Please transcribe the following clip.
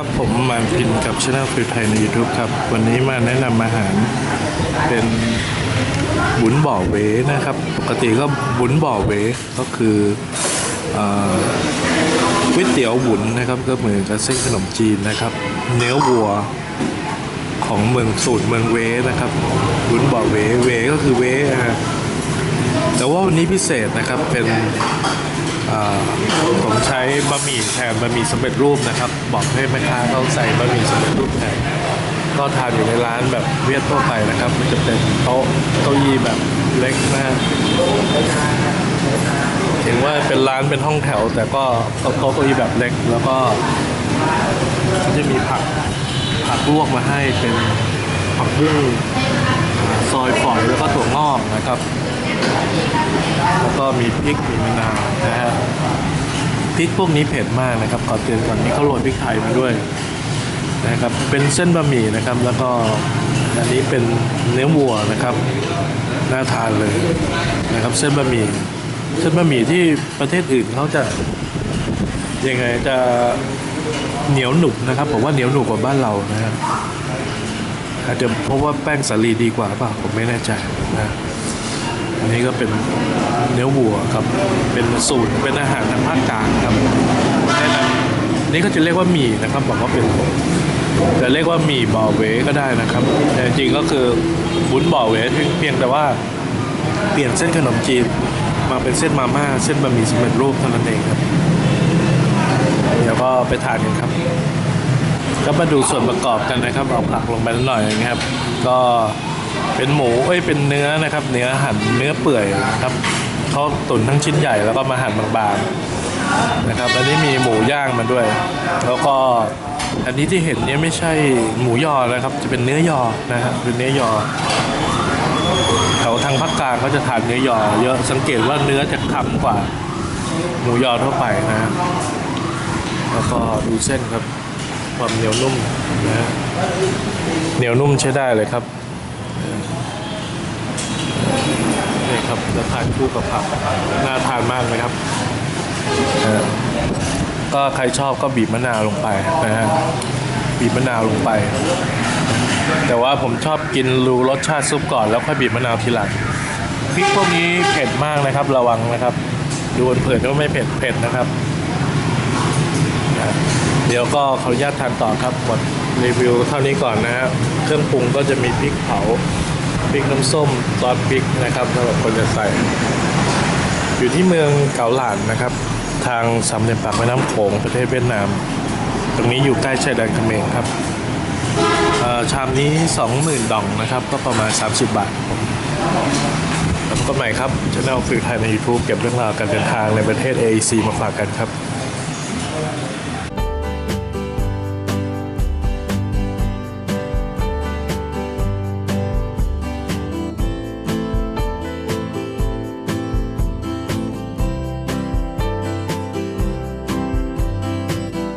ครับผมมาพินกับช anel ฟิวไทยใน YouTube ครับ วันนี้มาแนะนำอาหารเป็นบุญบ่อเวนะครับ ปกติก็บุญบ่อเวก็คืออก๋วยเตี๋ยวบุญนะครับ ก็เหมือนกับเส้นขนมจีนนะครับ เนื้อวัวของเมืองสูตรเมืองเวนะครับ บุญบ่อเวเวก็คือเวนะฮะแต่ว่าวันนี้พิเศษนะครับเป็นอ่า ใช้บะหมี่แทนบะหมี่สำเร็จรูปนะครับ บอกให้แม่ค้าเขาใส่บะหมี่สำเร็จรูปแทนก็ทานอยู่ในร้านแบบเวียดทั่วไปนะครับ มันจะเป็นโต๊ะเก้าอี้แบบเล็กนะฮะถึงว่าเป็นร้านเป็นห้องแถว แต่ก็โต๊ะเก้าอี้แบบเล็ก แล้วก็เขาจะมีผักผักลวกมาให้เป็นผักบุ้งซอยฝอยแล้วก็ถั่วงอกนะครับ แล้วก็มีพริกมีมะนาวนะฮะ พริกพวกนี้เผ็ดมากนะครับขอเตือนก่อนนี่เขาโรยพริกไทยมาด้วยนะครับเป็นเส้นบะหมี่นะครับ แล้วก็อันนี้เป็นเนื้อวัวนะครับน่าทานเลยนะครับ เส้นบะหมี่เส้นบะหมี่ที่ประเทศอื่นเขาจะยังไงจะเหนียวหนุบนะครับผมว่าเหนียวหนุบกว่าบ้านเรานะครับอาจจะเพราะว่าแป้งสาลีดีกว่าเปล่าผมไม่แน่ใจนะ อันนี้ก็เป็นเนื้อวัวครับ เป็นสูตรเป็นอาหารทางภาคกลางครับแนะนำนี่ก็จะเรียกว่าหมี่นะครับบอกว่าเป็นจะเรียกว่าหมี่บ่อเวก็ได้นะครับ แต่จริงก็คือบุ้นบ่อเวเพียงแต่ว่าเปลี่ยนเส้นขนมจีนมาเป็นเส้นมาม่าเส้นบะหมี่สำเร็จรูปเท่านั้นเองครับเดี๋ยวก็ไปทานกันครับ ก็มาดูส่วนประกอบกันนะครับเอาผักลงไปนิดหน่อยนะครับ ก็ เป็นหมูเอ้ยเป็นเนื้อนะครับ เนื้อหั่นเนื้อเปื่อยนะครับเขาตุ๋นทั้งชิ้นใหญ่แล้วก็มาหั่นบางๆนะครับ อันนี้มีหมูย่างมาด้วย แล้วก็อันนี้ที่เห็นเนี้ไม่ใช่หมูยอนะครับ จะเป็นเนื้อยอนะครับเป็นเนื้อยอแถวทางภาคกลางก็จะทานเนื้อยอ เยอะสังเกตว่าเนื้อจะคำกว่าหมูยอทั่วไปนะฮะแล้วก็ดูเส้นครับ ความเหนียวนุ่มนะฮะเหนียวนุ่มใช้ได้เลยครับนี่ครับ แล้วทานคู่กับผักน่าทานมากเลยครับก็ใครชอบก็บีบมะนาวลงไปนะฮะบีบมะนาวลงไป แต่ว่าผมชอบกินรูรสชาติซุปก่อนแล้วค่อยบีบมะนาวทีหลังพริกพวกนี้เผ็ดมากนะครับระวังนะครับดูเผินๆก็ไม่เผ็ดเผ็ดนะครับ เดี๋ยวก็ขออนุญาตทานต่อครับหมดรีวิวเท่านี้ก่อนนะฮะเครื่องปรุงก็จะมีพริกเผา พริกน้ำส้มซอสพริกนะครับสำหรับคนจะใส่ อยู่ที่เมืองเกาหลานนะครับ ทางสามเหลี่ยมปากแม่น้ำโขงประเทศเวียดนาม ตรงนี้อยู่ใกล้ชายแดนเขมรครับชามนี้ 20,000ดองนะครับ ก็ประมาณ 30 บาทแล้วพบกันใหม่ครับช anel ฟิลไทยใน YouTube เก็บเรื่องราวการเดินทางในประเทศ AEC มาฝากกันครับ